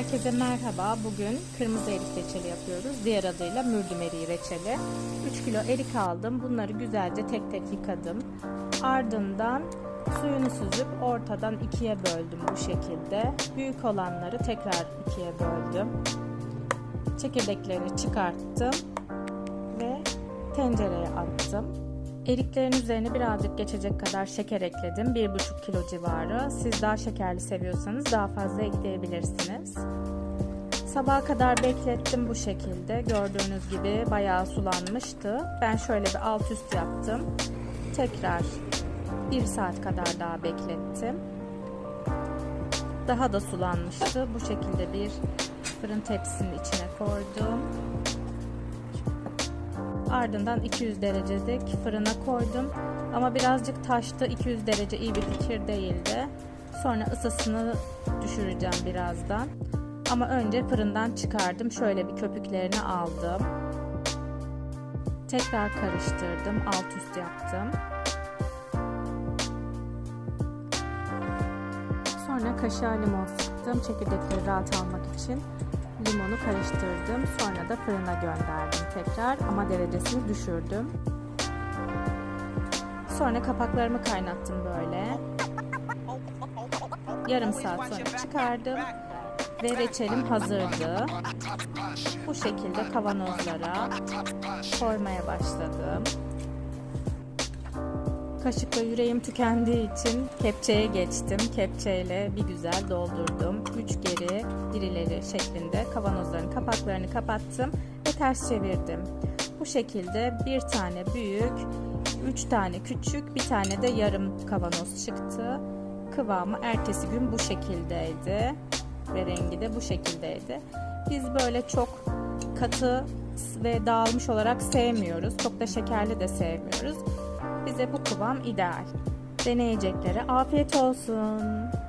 Herkese merhaba. Bugün kırmızı erik reçeli yapıyoruz. Diğer adıyla mürdüm eriği reçeli. 3 kilo erik aldım. Bunları güzelce tek tek yıkadım. Ardından suyunu süzüp ortadan ikiye böldüm bu şekilde. Büyük olanları tekrar ikiye böldüm. Çekirdeklerini çıkarttım ve tencereye attım. Eriklerin üzerine birazcık geçecek kadar şeker ekledim. 1,5 kilo civarı. Siz daha şekerli seviyorsanız daha fazla ekleyebilirsiniz. Sabaha kadar beklettim bu şekilde. Gördüğünüz gibi bayağı sulanmıştı. Ben şöyle bir alt üst yaptım. Tekrar 1 saat kadar daha beklettim. Daha da sulanmıştı. Bu şekilde bir fırın tepsisinin içine koydum. Ardından 200 derecelik fırına koydum. Ama birazcık taştı. 200 derece iyi bir fikir değildi. Sonra ısısını düşüreceğim birazdan. Ama önce fırından çıkardım. Şöyle bir köpüklerini aldım. Tekrar karıştırdım. Alt üst yaptım. Sonra kaşığa limon sıktım. Çekirdekleri rahat almak için limonu karıştırdım. Sonra da fırına gönderdim tekrar ama derecesini düşürdüm. Sonra kapaklarımı kaynattım böyle. Yarım saat sonra çıkardım ve reçelim hazırdı. Bu şekilde kavanozlara koymaya başladım. Kaşıkla yüreğim tükendiği için kepçeye geçtim. Kepçeyle bir güzel doldurdum. Üç geri birileri şeklinde kavanozların kapaklarını kapattım ve ters çevirdim. Bu şekilde bir tane büyük, üç tane küçük, bir tane de yarım kavanoz çıktı. Kıvamı ertesi gün bu şekildeydi ve rengi de bu şekildeydi. Biz böyle çok katı ve dağılmış olarak sevmiyoruz. Çok da şekerli de sevmiyoruz. Bize bu kıvam ideal. Deneyeceklere afiyet olsun.